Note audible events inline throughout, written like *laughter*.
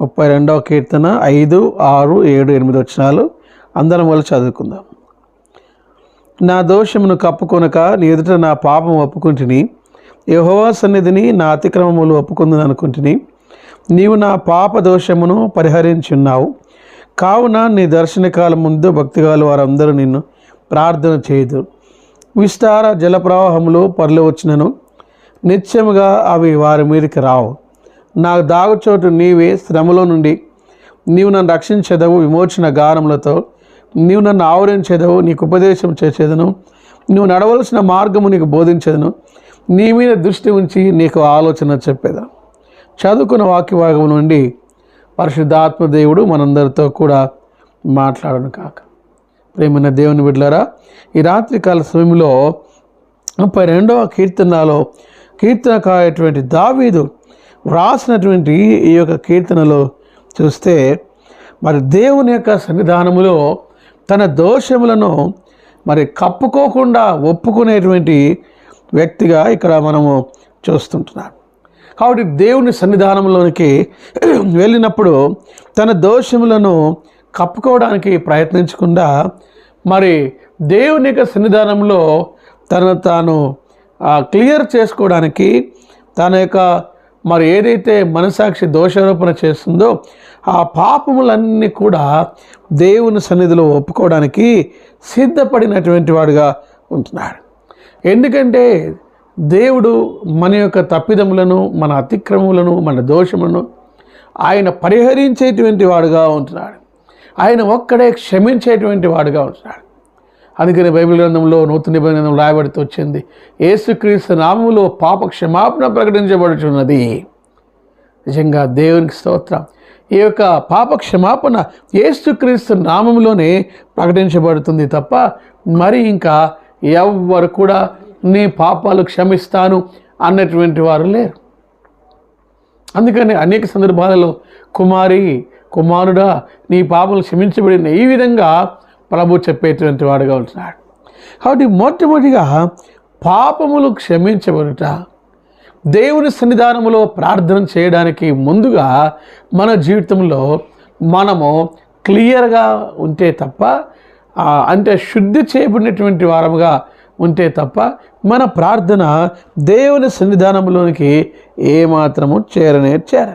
ముప్పై రెండవ కీర్తన ఐదు ఆరు ఏడు ఎనిమిది వచ్చినాలు అందరం వల్ల చదువుకుందాం. నా దోషమును కప్పుకొనక నీ ఎదుట నా పాపం ఒప్పుకుంటుని యహోవా సన్నిధిని నా అతిక్రమములు ఒప్పుకుందని అనుకుంటుని నీవు నా పాప దోషమును పరిహరించున్నావు. కావున నీ దర్శనకాల ముందు భక్తిగాలు వారందరూ నిన్ను ప్రార్థన చేయదు. విస్తార జలప్రవాహములు పరలు వచ్చినను నిత్యముగా అవి వారి మీదకి రావు. నాకు దాగుచోటు నీవే శ్రమలో నుండి. నీవు నన్ను రక్షించేదవు విమోచన గానములతో నీవు నన్ను ఆవరించేదవు నీకు ఉపదేశం చేసేదను. నువ్వు నడవలసిన మార్గము నీకు బోధించేదను. నీ మీద దృష్టి ఉంచి నీకు ఆలోచన చెప్పేదా. చదువుకున్న వాక్య భాగం నుండి పరిశుద్ధాత్మ దేవుడు మనందరితో కూడా మాట్లాడను కాక. ప్రేమైన దేవుని బిడ్డలారా ఈ రాత్రికాల సమయంలో ముప్పై రెండవ కీర్తనలో కీర్తనకాయటువంటి దావీదు వ్రాసినటువంటి ఈ యొక్క కీర్తనలో చూస్తే మరి దేవుని యొక్క సన్నిధానములో తన దోషములను మరి కప్పుకోకుండా ఒప్పుకునేటువంటి వ్యక్తిగా ఇక్కడ మనము చూస్తుంటున్నాం. కాబట్టి దేవుని సన్నిధానంలోనికి *clears throat* వెళ్ళినప్పుడు తన దోషములను కప్పుకోవడానికి ప్రయత్నించకుండా మరి దేవుని యొక్క సన్నిధానంలో తను తాను క్లియర్ చేసుకోవడానికి తన యొక్క మరి ఏదైతే మనసాక్షి దోషారోపణ చేస్తుందో ఆ పాపములన్నీ కూడా దేవుని సన్నిధిలో ఒప్పుకోవడానికి సిద్ధపడినటువంటి వాడుగా ఉంటున్నాడు. ఎందుకంటే దేవుడు మన యొక్క తప్పిదములను మన అతిక్రమములను మన దోషములను ఆయన పరిహరించేటువంటి వాడుగా ఉంటున్నాడు. ఆయన ఒక్కడే క్షమించేటువంటి వాడుగా ఉంటున్నాడు. అందుకని బైబిల్ గ్రంథంలో నూతన నిబంధన రాయబడుతూ వచ్చింది. ఏసుక్రీస్తు నామములో పాప క్షమాపణ ప్రకటించబడుచున్నది. నిజంగా దేవునికి స్తోత్రం. ఈ యొక్క పాప క్షమాపణ ఏసుక్రీస్తు నామంలోనే ప్రకటించబడుతుంది తప్ప మరి ఇంకా ఎవ్వరు కూడా నీ పాపాలు క్షమిస్తాను అన్నటువంటి వారు లేరు. అందుకని అనేక సందర్భాలలో కుమారి కుమారుడా నీ పాపలు క్షమించబడిన ఈ విధంగా ప్రభు చెప్పేటువంటి వాడుగా ఉంటున్నాడు. కాబట్టి మొట్టమొదటిగా పాపములు క్షమించబడుట దేవుని సన్నిధానములో ప్రార్థన చేయడానికి ముందుగా మన జీవితంలో మనము క్లియర్గా ఉంటే తప్ప అంటే శుద్ధి చేయబడినటువంటి వారముగా ఉంటే తప్ప మన ప్రార్థన దేవుని సన్నిధానంలోనికి ఏమాత్రము చేరనే చేర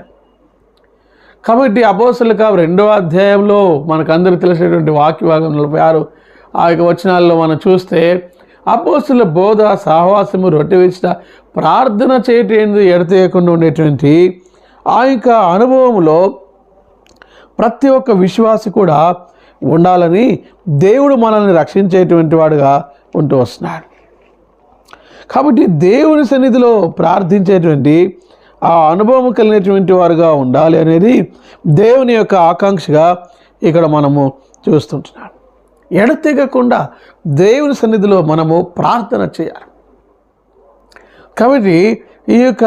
కాబట్టి అపోసల కావు రెండో అధ్యాయంలో మనకు అందరూ తెలిసినటువంటి వాక్యవాగం నలభై ఆరు ఆ యొక్క వచనాల్లో మనం చూస్తే అపోస్తుల బోధ సహవాసము రొట్టె వేసిన ప్రార్థన చేయటం ఎడతేయకుండా ఉండేటువంటి ఆ యొక్క అనుభవంలో ప్రతి ఒక్క విశ్వాసి కూడా ఉండాలని దేవుడు మనల్ని రక్షించేటువంటి వాడుగా ఉంటూ వస్తున్నాడు. కాబట్టి దేవుని సన్నిధిలో ప్రార్థించేటువంటి ఆ అనుభవం కలిగినటువంటి వారుగా ఉండాలి అనేది దేవుని యొక్క ఆకాంక్షగా ఇక్కడ మనము చూస్తుంటున్నాం. ఎడతెగకుండా దేవుని సన్నిధిలో మనము ప్రార్థన చేయాలి. కాబట్టి ఈ యొక్క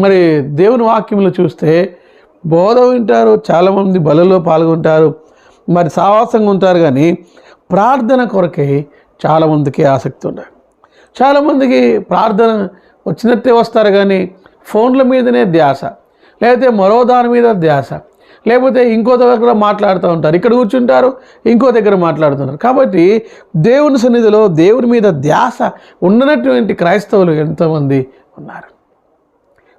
మరి దేవుని వాక్యంలో చూస్తే బోధ వింటారు చాలామంది బలలో పాల్గొంటారు మరి సావాసంగా ఉంటారు కానీ ప్రార్థన కొరకే చాలామందికి ఆసక్తి ఉండదు. చాలామందికి ప్రార్థన వచ్చినట్టే వస్తారు కానీ ఫోన్ల మీదనే ధ్యాస లేకపోతే మరో దాని మీద ధ్యాస లేకపోతే ఇంకో దగ్గర మాట్లాడుతూ ఉంటారు. ఇక్కడ కూర్చుంటారు ఇంకో దగ్గర మాట్లాడుతున్నారు. కాబట్టి దేవుని సన్నిధిలో దేవుని మీద ధ్యాస ఉండనటువంటి క్రైస్తవులు ఎంతోమంది ఉన్నారు.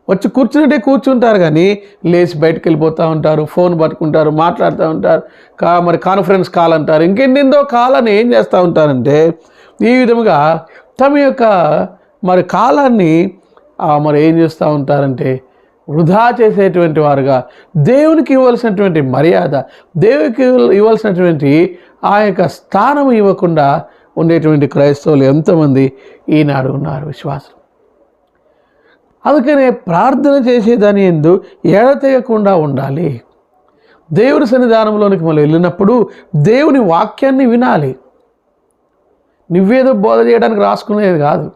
వచ్చి కూర్చున్నట్టే కూర్చుంటారు కానీ లేచి బయటకు వెళ్ళిపోతూ ఉంటారు ఫోన్ పట్టుకుంటారు మాట్లాడుతూ ఉంటారు. కా మరి కాన్ఫరెన్స్ కాల్ అంటారు. ఇంకెన్నెందో కాలాన్ని ఏం చేస్తూ ఉంటారంటే ఈ విధముగా తమ యొక్క మరి కాలాన్ని మరి ఏం చేస్తూ ఉంటారంటే వృధా చేసేటువంటి వారుగా దేవునికి ఇవ్వాల్సినటువంటి మర్యాద దేవునికి ఇవ్వాల్సినటువంటి ఆ యొక్క స్థానం ఇవ్వకుండా ఉండేటువంటి క్రైస్తవులు ఎంతోమంది ఈనాడు ఉన్నారు విశ్వాసం అందుకనే ప్రార్థన చేసేదాని ఎందు ఎడతెగకుండా ఉండాలి. దేవుని సన్నిధానంలోనికి మనం వెళ్ళినప్పుడు దేవుని వాక్యాన్ని వినాలి. నువ్వేదో బోధ చేయడానికి రాసుకునేది కాదు.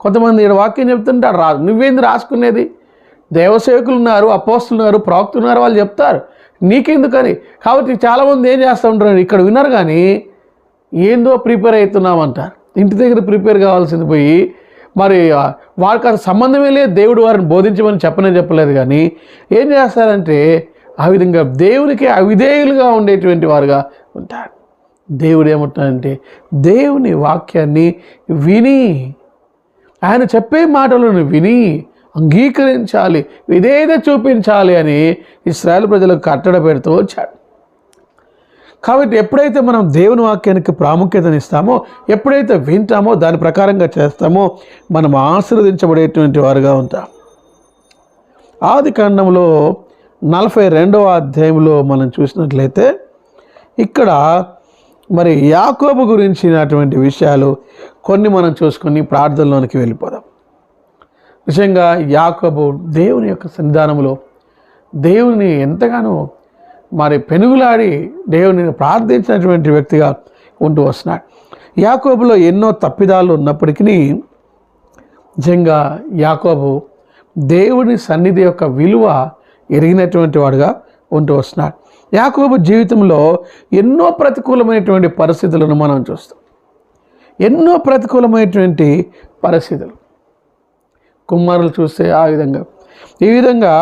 కొంతమంది ఈడ వాక్యం చెప్తుంటే రాదు నువ్వేంది రాసుకునేది? దేవసేవకులు ఉన్నారు అపోస్తులు ఉన్నారు ప్రవక్తులు ఉన్నారు వాళ్ళు చెప్తారు. నీకెందుకని? కాబట్టి చాలామంది ఏం చేస్తూ ఉంటారు ఇక్కడ విన్నారు కానీ ఏందో ప్రిపేర్ అవుతున్నామంటారు. ఇంటి దగ్గర ప్రిపేర్ కావాల్సింది పోయి మరి వాళ్ళకి అసలు సంబంధమే లేదు దేవుడు వారిని బోధించమని చెప్పనే చెప్పలేదు కానీ ఏం చేస్తారంటే ఆ విధంగా దేవునికి అవిధేయులుగా ఉండేటువంటి వారుగా ఉంటారు. దేవుడు ఏమంటాడంటే దేవుని వాక్యాన్ని విని ఆయన చెప్పే మాటలను విని అంగీకరించాలి విధేయత చూపించాలి అని ఇస్రాయల్ ప్రజలకు కట్టడ పెడుతూ వచ్చాడు. కాబట్టి ఎప్పుడైతే మనం దేవుని వాక్యానికి ప్రాముఖ్యతనిస్తామో ఎప్పుడైతే వింటామో దాని ప్రకారంగా చేస్తామో మనం ఆశీర్వదించబడేటువంటి వారుగా ఉంటాం. ఆది కాండంలో నలభై రెండవ అధ్యాయంలో మనం చూసినట్లయితే ఇక్కడ మరి యాకోబు గురించినటువంటి విషయాలు కొన్ని మనం చూసుకొని ప్రార్థనలోనికి వెళ్ళిపోదాం. నిజంగా యాకోబు దేవుని యొక్క సన్నిధానంలో దేవుని ఎంతగానో మరి పెనుగులాడి దేవుని ప్రార్థించినటువంటి వ్యక్తిగా ఉంటూ వస్తున్నాడు. యాకోబులో ఎన్నో తప్పిదాలు ఉన్నప్పటికీ నిజంగా యాకోబు దేవుని సన్నిధి యొక్క విలువ ఎరిగినటువంటి వాడుగా ఉంటూ వస్తున్నాడు. యాకోబు జీవితంలో ఎన్నో ప్రతికూలమైనటువంటి పరిస్థితులను మనం చూస్తాం. ఎన్నో ప్రతికూలమైనటువంటి పరిస్థితులు. కుమారులు చూస్తే ఆ విధంగా. ఈ విధంగా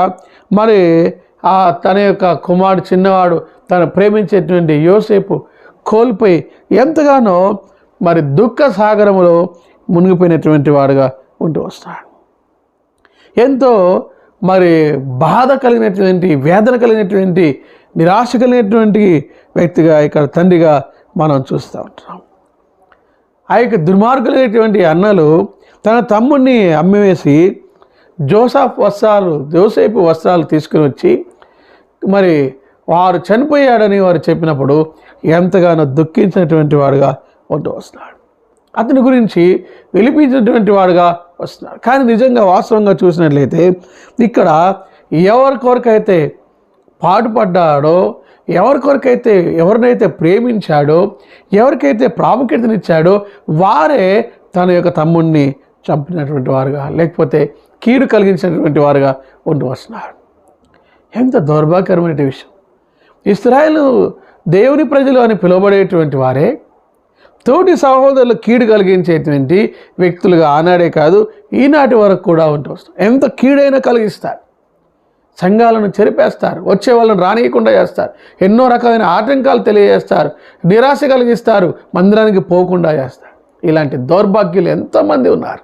మరి ఆ తన యొక్క కుమారుడు చిన్నవాడు తను ప్రేమించేటువంటి యోసేపు కోల్పోయి ఎంతగానో మరి దుఃఖ సాగరములో మునిగిపోయినటువంటి వాడుగా ఉంటూ వస్తాడు. ఎంతో మరి బాధ కలిగినటువంటి వేదన కలిగినటువంటి నిరాశ కలిగినటువంటి వ్యక్తిగా ఇక్కడ తండ్రిగా మనం చూస్తూ ఉంటున్నాం ఆ యొక్క దుర్మార్గులైనటువంటి అన్నలు తన తమ్ముడిని అమ్మివేసి జోసఫ్ వస్త్రాలు జోసేపు వస్త్రాలు తీసుకుని వచ్చి మరి వారు చనిపోయాడని వారు చెప్పినప్పుడు ఎంతగానో దుఃఖించినటువంటి వాడుగా ఉంటూ వస్తున్నాడు. అతని గురించి విలిపించినటువంటి వాడుగా వస్తున్నాడు. కానీ నిజంగా వాస్తవంగా చూసినట్లయితే ఇక్కడ ఎవరి కొరకైతే పాటుపడ్డాడో ఎవరి కొరకైతే ఎవరినైతే ప్రేమించాడో ఎవరికైతే ప్రాముఖ్యతనిచ్చాడో వారే తన యొక్క తమ్ముణ్ణి చంపినటువంటి వారుగా లేకపోతే కీడు కలిగించినటువంటి వారుగా ఉంటూ వస్తున్నారు. ఎంత దౌర్భాగ్యకరమైన విషయం. ఇస్రాయలు దేవుని ప్రజలు అని పిలువబడేటువంటి వారే తోటి సహోదరులు కీడు కలిగించేటువంటి వ్యక్తులుగా ఆనాడే కాదు ఈనాటి వరకు కూడా ఉంటూ వస్తారు ఎంత కీడైనా కలిగిస్తారు. సంఘాలను చెరిపేస్తారు వచ్చే వాళ్ళని రానియకుండా చేస్తారు ఎన్నో రకమైన ఆటంకాలు తెలియజేస్తారు నిరాశ కలిగిస్తారు మందిరానికి పోకుండా చేస్తారు. ఇలాంటి దౌర్భాగ్యులు ఎంతోమంది ఉన్నారు.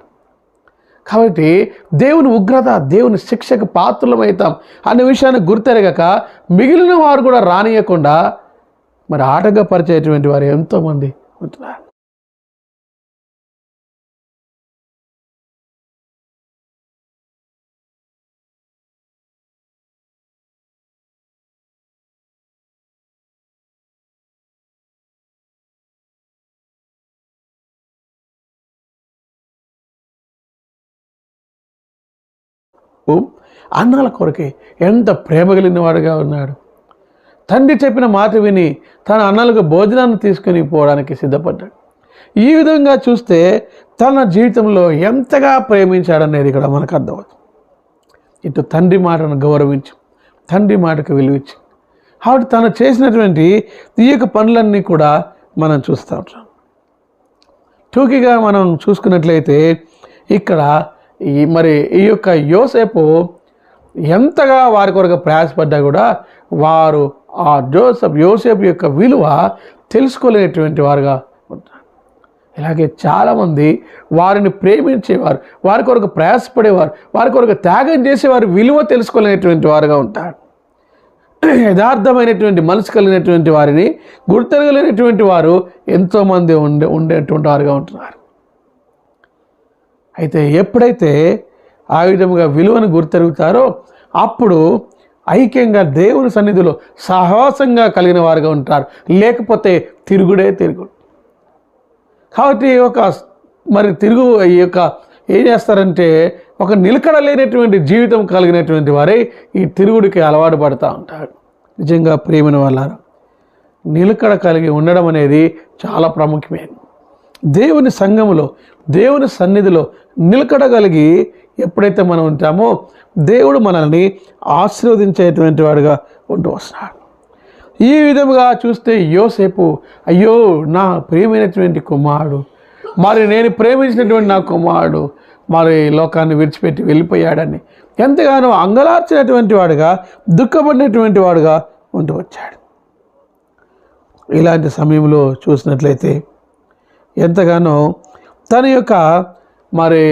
కాబట్టి దేవుని ఉగ్రత దేవుని శిక్షకు పాత్రలమవుతాం అనే విషయాన్ని గుర్తెరగక మిగిలిన వారు కూడా రానియకుండా మరి ఆటంకపరిచేటువంటి వారు ఎంతోమంది ఉంటున్నారు. అన్నాల కొరకే ఎంత ప్రేమ కలిగిన వాడుగా ఉన్నాడు. తండ్రి చెప్పిన మాట విని తన అన్నలకు భోజనాన్ని తీసుకుని పోవడానికి సిద్ధపడ్డాడు. ఈ విధంగా చూస్తే తన జీవితంలో ఎంతగా ప్రేమించాడనేది ఇక్కడ మనకు అర్థమవుతుంది. ఇటు తండ్రి మాటను గౌరవించు తండ్రి మాటకు విలువించి. కాబట్టి తను చేసినటువంటి ఈ యొక్క పనులన్నీ కూడా మనం చూస్తూ ఉంటాం. టూకీగా మనం చూసుకున్నట్లయితే ఇక్కడ మరి ఈ యొక్క యోసేపు ఎంతగా వారి కొరకు ప్రయాసపడ్డా కూడా వారు ఆ జోసెఫ్ యోసేపు యొక్క విలువ తెలుసుకోలేనటువంటి వారుగా ఉంటారు. ఇలాగే చాలామంది వారిని ప్రేమించేవారు వారి కొరకు ప్రయాసపడేవారు వారి కొరకు త్యాగం చేసేవారు విలువ తెలుసుకోలేనటువంటి వారుగా ఉంటారు. యథార్థమైనటువంటి మనసు కలిగినటువంటి వారిని గుర్తెరగలేనటువంటి వారు ఎంతోమంది ఉండే ఉండేటువంటి వారుగా ఉంటున్నారు. అయితే ఎప్పుడైతే ఆ విధముగా విలువను గుర్తెరుగుతారో అప్పుడు ఐక్యంగా దేవుని సన్నిధిలో సాహసంగా కలిగిన వారుగా ఉంటారు. లేకపోతే తిరుగుడే తిరుగుడు. కాబట్టి ఒక మరి తిరుగు ఈ యొక్క ఏం చేస్తారంటే ఒక నిలకడ లేనటువంటి జీవితం కలిగినటువంటి వారే ఈ తిరుగుడికి అలవాటు పడుతూ ఉంటారు. నిజంగా ప్రేమని వాళ్ళారు నిలకడ కలిగి ఉండడం అనేది చాలా ప్రాముఖ్యమైనది. దేవుని సంఘములో దేవుని సన్నిధిలో నిలకడగలిగి ఎప్పుడైతే మనం ఉంటామో దేవుడు మనల్ని ఆశీర్వదించేటువంటి వాడుగా ఉంటూ వస్తున్నాడు ఈ విధముగా చూస్తే యోసేపు అయ్యో నా ప్రియమైనటువంటి కుమారుడు మరి నేను ప్రేమించినటువంటి నా కుమారుడు మరి లోకాన్ని విడిచిపెట్టి వెళ్ళిపోయాడని ఎంతగానో అంగలార్చినటువంటి వాడుగా దుఃఖపడినటువంటి వాడుగా ఉంటూ వచ్చాడు. ఇలాంటి సమయంలో చూసినట్లయితే ఎంతగానో తన యొక్క మరి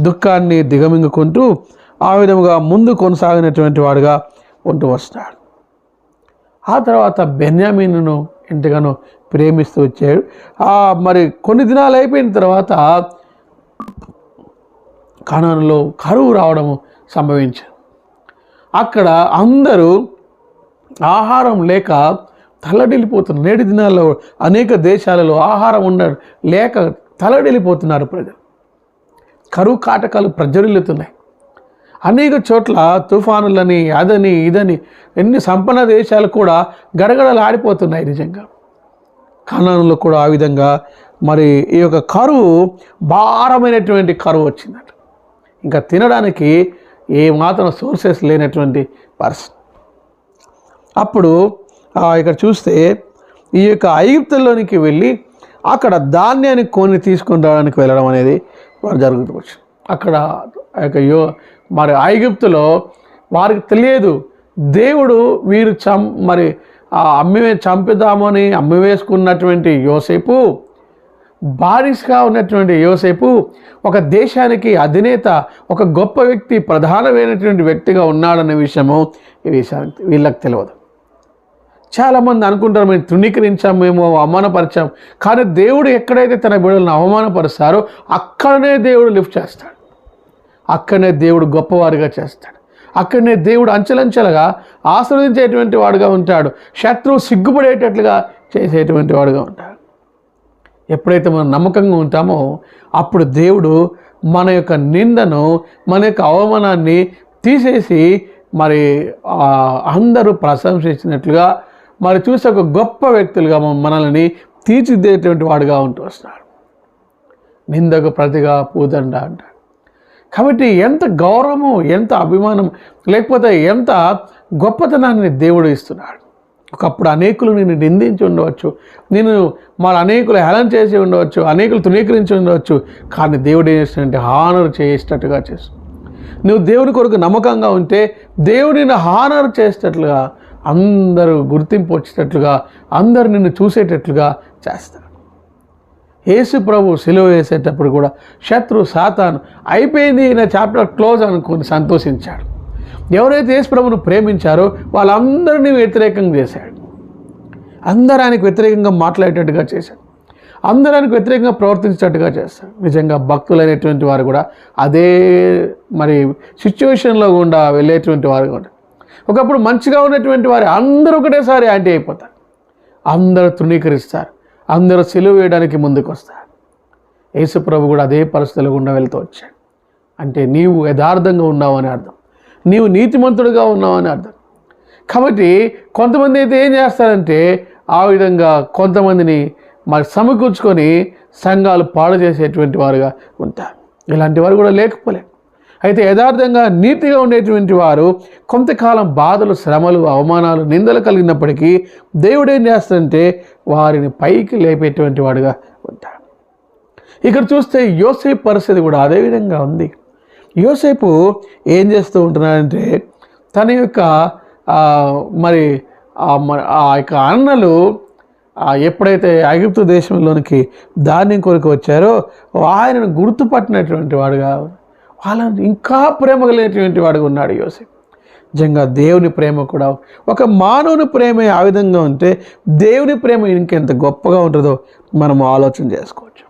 దుఃఖాన్ని దిగమింగుకుంటూ ఆ విధముగా ముందు కొనసాగినటువంటి వాడుగా ఉంటూ వస్తాడు. ఆ తర్వాత బెన్యామీనును ఎంతగానో ప్రేమిస్తూ వచ్చాడు. ఆ మరి కొన్ని దినాలు అయిపోయిన తర్వాత కణంలో కరువు రావడము సంభవించింది. అక్కడ అందరూ ఆహారం లేక తల్లడిల్లిపోతున్నారు. నేటి దినాల్లో అనేక దేశాలలో ఆహారం ఉండ లేక తల్లడిల్లిపోతున్నారు ప్రజలు. కరువు కాటకాలు ప్రజ్వరిల్లుతున్నాయి అనేక చోట్ల తుఫానులని అదని ఇదని ఎన్ని సంపన్న దేశాలు కూడా గడగడలు ఆడిపోతున్నాయి నిజంగా. కణంలో కూడా ఆ విధంగా మరి ఈ యొక్క కరువు భారమైనటువంటి కరువు వచ్చిందట. ఇంకా తినడానికి ఏ మాత్రం సోర్సెస్ లేనటువంటి పర్సన్ అప్పుడు ఇక్కడ చూస్తే ఈ యొక్క ఐగుప్తుల్లోనికి వెళ్ళి అక్కడ ధాన్యాన్ని కొని తీసుకొని రావడానికి వెళ్ళడం అనేది వారు జరుగుతుంది అక్కడ ఆ యొక్క యో మరి ఐగుప్తులో వారికి తెలియదు దేవుడు వీరు చం మరి ఆ అమ్మి చంపుదామని అమ్మి వేసుకున్నటువంటి యోసేపు బారిస్గా ఉన్నటువంటి యోసేపు ఒక దేశానికి అధినేత ఒక గొప్ప వ్యక్తి ప్రధానమైనటువంటి వ్యక్తిగా ఉన్నాడన్న విషయము ఈ విషయానికి వీళ్ళకి తెలియదు. చాలామంది అనుకుంటారు మేము తృణీకరించాం మేము అవమానపరిచాం. కానీ దేవుడు ఎక్కడైతే తన బిడ్డలను అవమానపరుస్తారో అక్కడనే దేవుడు లిఫ్ట్ చేస్తాడు. అక్కడనే దేవుడు గొప్పవారిగా చేస్తాడు. అక్కడనే దేవుడు అంచెలంచెలుగా ఆశ్రవదించేటువంటి వాడుగా ఉంటాడు. శత్రువు సిగ్గుపడేటట్లుగా చేసేటువంటి వాడుగా ఉంటాడు. ఎప్పుడైతే మనం నమ్మకంగా ఉంటామో అప్పుడు దేవుడు మన యొక్క నిందను మన యొక్క అవమానాన్ని తీసేసి మరి అందరూ ప్రశంసించినట్లుగా మరి చూసి ఒక గొప్ప వ్యక్తులుగా మనల్ని తీర్చిదిద్దేటువంటి వాడుగా ఉంటూ వస్తున్నాడు. నిందకు ప్రతిగా పూదండ అంటాడు. కాబట్టి ఎంత గౌరవము ఎంత అభిమానం లేకపోతే ఎంత గొప్పతనాన్ని దేవుడు ఇస్తున్నాడు. ఒకప్పుడు అనేకులు నేను నిందించి ఉండవచ్చు నేను మరి అనేకులు హేళన చేసి ఉండవచ్చు అనేకులు తృణీకరించి ఉండవచ్చు కానీ దేవుడు ఏం చేస్తుందంటే హానర్ చేసేటట్టుగా చేస్తుంది నువ్వు దేవుని కొరకు నమ్మకంగా ఉంటే దేవుడిని హానర్ చేసేటట్లుగా అందరూ గుర్తింపు వచ్చేటట్లుగా అందరు నిన్ను చూసేటట్లుగా చేస్తాడు యేసు ప్రభు సిలువ వేసేటప్పుడు కూడా శత్రు సాతాను అయిపోయింది ఈయన చాప్టర్ క్లోజ్ అనుకుని సంతోషించాడు. ఎవరైతే యేసు ప్రభును ప్రేమించారో వాళ్ళందరినీ వ్యతిరేకంగా చేశాడు. అందరానికి వ్యతిరేకంగా మాట్లాడేటట్టుగా చేశాడు. అందరానికి వ్యతిరేకంగా ప్రవర్తించేటట్టుగా చేస్తాడు. నిజంగా భక్తులైనటువంటి వారు కూడా అదే మరి సిచ్యువేషన్లో గుండా వెళ్ళేటువంటి వారు కూడా ఒకప్పుడు మంచిగా ఉన్నటువంటి వారు అందరూ ఒకటేసారి యాంటీ అయిపోతారు. అందరూ తృణీకరిస్తారు. అందరూ సెలువు వేయడానికి ముందుకు వస్తారు. యేసుప్రభు కూడా అదే పరిస్థితులు గుండా వెళ్తూ వచ్చాడు. అంటే నీవు యథార్థంగా ఉన్నావు అని అర్థం. నీవు నీతిమంతుడుగా ఉన్నావు అని అర్థం. కాబట్టి కొంతమంది అయితే ఏం చేస్తారంటే ఆ విధంగా కొంతమందిని మరి సమకూర్చుకొని సంఘాలు పాడు చేసేటువంటి వారుగా ఉంటారు. ఇలాంటి వారు కూడా లేకపోలేదు అయితే యథార్థంగా నీతిగా ఉండేటువంటి వారు కొంతకాలం బాధలు శ్రమలు అవమానాలు నిందలు కలిగినప్పటికీ దేవుడు ఏం చేస్తాడంటే వారిని పైకి లేపేటువంటి వాడుగా ఉంటాడు. ఇక్కడ చూస్తే యోసేపు పరిస్థితి కూడా అదేవిధంగా ఉంది. యోసేపు ఏం చేస్తూ ఉంటున్నాడంటే తన యొక్క మరి ఆ యొక్క అన్నలు ఎప్పుడైతే ఐగుప్తు దేశంలోనికి ధాన్యం కొరకు వచ్చారో ఆయనను గుర్తుపట్టినటువంటి వాడుగా వాళ్ళని ఇంకా ప్రేమ కలిగినటువంటి వాడు ఉన్నాడు యోసేపు. నిజంగా దేవుని ప్రేమ కూడా ఒక మానవుని ప్రేమ ఆ విధంగా ఉంటే దేవుని ప్రేమ ఇంకెంత గొప్పగా ఉంటుందో మనం ఆలోచన చేసుకోవచ్చు.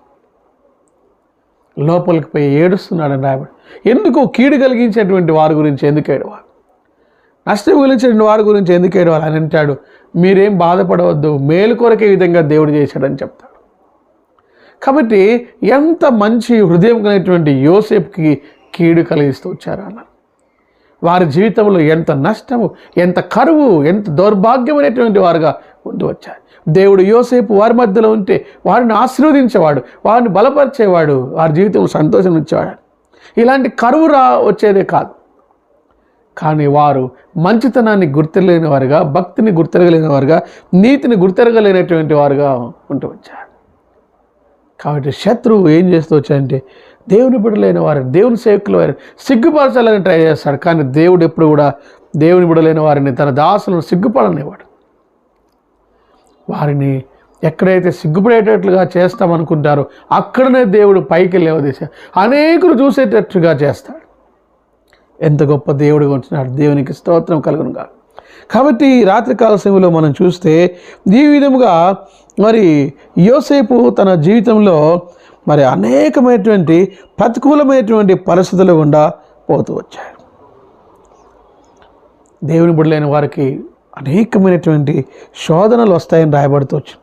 లోపలికి పోయి ఏడుస్తున్నాడని రాయబడి ఎందుకు కీడు కలిగించేటువంటి వారి గురించి ఎందుకు ఏడవాలి? నష్టం కలిగించిన వారి గురించి ఎందుకు ఏడవాలి అని అంటాడు. మీరేం బాధపడవద్దు మేలు కొరకే విధంగా దేవుడు చేశాడని చెప్తాడు. కాబట్టి ఎంత మంచి హృదయం కలిగినటువంటి యోసేపుకి కీడు కలిగిస్తూ వచ్చారు అలా. వారి జీవితంలో ఎంత నష్టము ఎంత కరువు ఎంత దౌర్భాగ్యమైనటువంటి వారుగా ముందు వచ్చారు. దేవుడు యోసేపు వారి మధ్యలో ఉంటే వారిని ఆశీర్వదించేవాడు వారిని బలపరిచేవాడు వారి జీవితంలో సంతోషం ఇచ్చేవాడు ఇలాంటి కరువు రా వచ్చేదే కాదు. కానీ వారు మంచితనాన్ని గుర్తిరలేని వారుగా భక్తిని గుర్తిరగలేని వారుగా నీతిని గుర్తిరగలేనటువంటి వారుగా ఉంటూ వచ్చారు. కాబట్టి శత్రువు ఏం చేస్తూ వచ్చాయంటే దేవుని బిడలైన వారిని దేవుని సేవకులు వారిని సిగ్గుపరచాలని ట్రై చేస్తాడు. కానీ దేవుడు ఎప్పుడు కూడా దేవుని బిడలైన వారిని తన దాసులను సిగ్గుపడనివాడు వారిని ఎక్కడైతే సిగ్గుపడేటట్లుగా చేస్తామనుకుంటారో అక్కడనే దేవుడు పైకి లేవదీశ అనేకులు చూసేటట్లుగా చేస్తాడు. ఎంత గొప్ప దేవుడిగా ఉంటున్నాడు. దేవునికి స్తోత్రం కలుగునుగా కాబట్టి రాత్రికాల సమయంలో మనం చూస్తే ఈ విధముగా మరి యోసేపు తన జీవితంలో మరి అనేకమైనటువంటి ప్రతికూలమైనటువంటి పరిస్థితులు గుండా పోతూ వచ్చాడు. దేవుని బుడలేని వారికి అనేకమైనటువంటి శోధనలు వస్తాయని రాయబడుతూ వచ్చింది.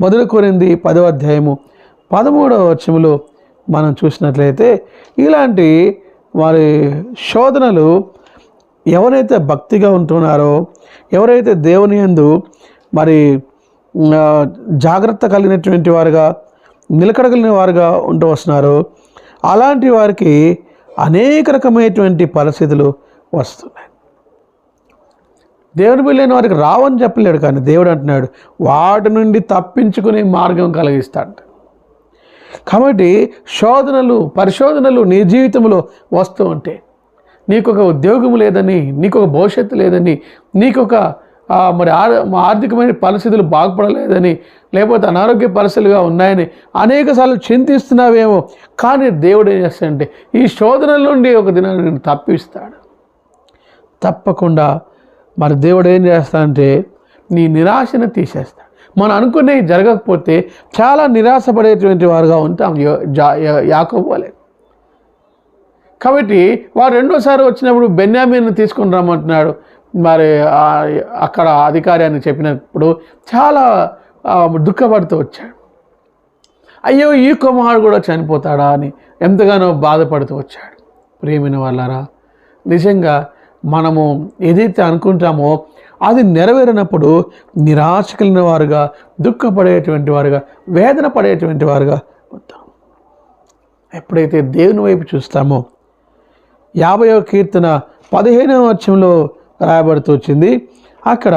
మొదలు కోరింది పదవ అధ్యాయము పదమూడవ వచ్చములో మనం చూసినట్లయితే ఇలాంటి వారి శోధనలు ఎవరైతే భక్తిగా ఉంటున్నారో ఎవరైతే దేవుని యందు మరి జాగ్రత్త కలిగినటువంటి వారుగా నిలకడగలిగిన వారుగా ఉంటూ వస్తున్నారో అలాంటి వారికి అనేక రకమైనటువంటి పరిస్థితులు వస్తున్నాయి. దేవుని బిల్లేని వారికి రావని చెప్పలేడు కానీ దేవుడు అంటున్నాడు వాటి నుండి తప్పించుకునే మార్గం కలిగిస్తాడు. కాబట్టి శోధనలు పరిశోధనలు నీ జీవితంలో వస్తూ ఉంటే నీకు ఒక ఉద్యోగం లేదని నీకు ఒక భవిష్యత్తు లేదని నీకు ఒక మరి ఆర్థికమైన పరిస్థితులు బాగుపడలేదని లేకపోతే అనారోగ్య పరిస్థితులుగా ఉన్నాయని అనేకసార్లు చింతిస్తున్నావేమో కానీ దేవుడు ఏం చేస్తాడంటే ఈ శోధనల నుండి ఒక దినాన్ని నేను తప్పిస్తాడు. తప్పకుండా మరి దేవుడు ఏం చేస్తాడంటే నీ నిరాశను తీసేస్తాడు. మనం అనుకునేవి జరగకపోతే చాలా నిరాశపడేటువంటి వారుగా ఉంటాం యా- యాకోబు కాబట్టి వారు రెండోసారి వచ్చినప్పుడు బెన్యామిన్ తీసుకుని రమ్మంటున్నాడు. మరి అక్కడ అధికారి అని చెప్పినప్పుడు చాలా దుఃఖపడుతూ వచ్చాడు. అయ్యో ఈ కుమారుడు కూడా చనిపోతాడా అని ఎంతగానో బాధపడుతూ వచ్చాడు. ప్రేమిన వాళ్ళరా నిజంగా మనము ఏదైతే అనుకుంటామో అది నెరవేరినప్పుడు నిరాశ కలిగిన వారుగా దుఃఖపడేటువంటి వారుగా వేదన పడేటువంటి వారుగా ఉంటాం. ఎప్పుడైతే దేవుని వైపు చూస్తామో యాభైవ కీర్తన పదిహేనవ వచ్చంలో రాయబడుతూ వచ్చింది. అక్కడ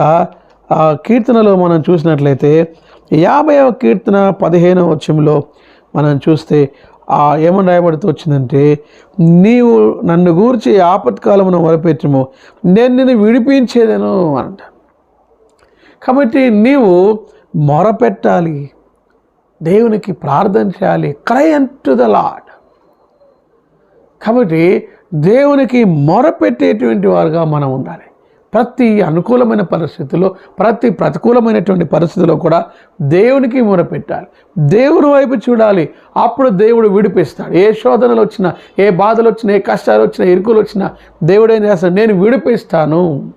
ఆ కీర్తనలో మనం చూసినట్లయితే యాభైవ కీర్తన పదిహేనవ వచ్చంలో మనం చూస్తే ఆ ఏమని రాయబడుతూ వచ్చిందంటే నీవు నన్ను గూర్చి ఆపత్కాలమును మొరపెట్టము నేను నిన్ను విడిపించేదను అంట. కాబట్టి నీవు మొరపెట్టాలి దేవునికి ప్రార్థన చేయాలి క్రై టు ద లాడ్ కాబట్టి దేవునికి మొరపెట్టేటువంటి వారుగా మనం ఉండాలి. ప్రతి అనుకూలమైన పరిస్థితుల్లో ప్రతి ప్రతికూలమైనటువంటి పరిస్థితుల్లో కూడా దేవునికి మొరపెట్టాలి. దేవుని వైపు చూడాలి. అప్పుడు దేవుడు విడిపిస్తాడు. ఏ శోధనలు వచ్చినా ఏ బాధలు వచ్చినా ఏ కష్టాలు వచ్చినా ఇరుకులు వచ్చినా దేవుడు ఏం చేస్తాడు? నేను విడిపిస్తాను.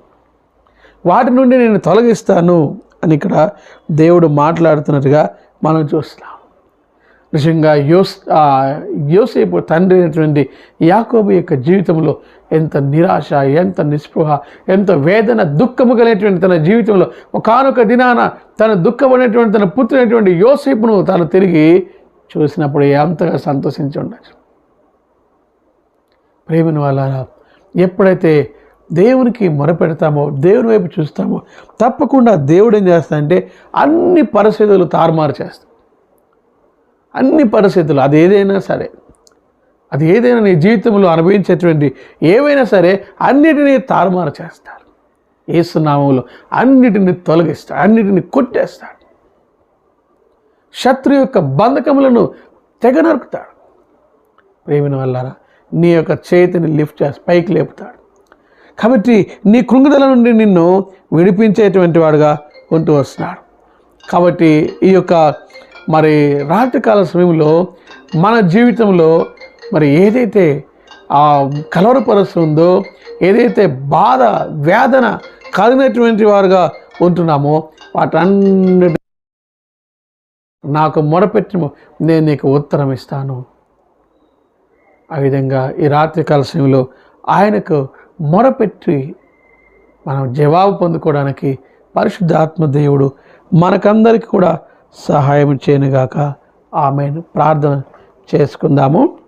వాటి నుండి నేను తొలగిస్తాను అని ఇక్కడ దేవుడు మాట్లాడుతున్నట్టుగా మనం చూస్తున్నాం. నిజంగా యోస్ యోసేపు తండ్రి అయినటువంటి యాకోబు యొక్క జీవితంలో ఎంత నిరాశ ఎంత నిస్పృహ ఎంత వేదన దుఃఖము కలిగినటువంటి తన జీవితంలో ఒకనొక దినాన తన దుఃఖపడినటువంటి తన పుత్రుడైనటువంటి యోసేపును తాను తిరిగి చూసినప్పుడు ఎంతగా సంతోషించి ఉండొచ్చు. ప్రేమిన వాళ్ళ ఎప్పుడైతే దేవునికి మొరపెడతామో దేవుని వైపు చూస్తామో తప్పకుండా దేవుడు ఏం చేస్తాడంటే అన్ని పరిస్థితులు తారుమారు చేస్తాడు. అన్ని పరిస్థితులు అది ఏదైనా సరే. అది ఏదైనా నీ జీవితంలో అనుభవించేటువంటి ఏవైనా సరే అన్నిటినీ తారుమారు చేస్తాడు. ఏసునామంలో అన్నిటిని తొలగిస్తాడు అన్నిటిని కొట్టేస్తాడు. శత్రు యొక్క బంధకములను తెగ నరుకుతాడు ప్రేమిన వల్లారా నీ యొక్క చేతిని లిఫ్ట్ చేసి పైకి లేపుతాడు. కాబట్టి నీ కృంగుదల నుండి నిన్ను విడిపించేటువంటి వాడుగా ఉంటూ వస్తున్నాడు. కాబట్టి ఈ యొక్క మరి రాత్రికాల సమయంలో మన జీవితంలో మరి ఏదైతే ఆ కలవరపరుస్తుందో ఏదైతే బాధ వేదన కలిగినటువంటి వారుగా ఉంటున్నామో వాటన్నిటి నాకు మొరపెట్టి నేను నీకు ఉత్తరం ఇస్తాను. ఆ విధంగా ఈ రాత్రికాల సమయంలో ఆయనకు మొరపెట్టి మనం జవాబు పొందుకోవడానికి పరిశుద్ధాత్మ దేవుడు మనకందరికీ కూడా సహాయం చేయనుగాక. ఆమెను. ప్రార్థన చేసుకుందాము.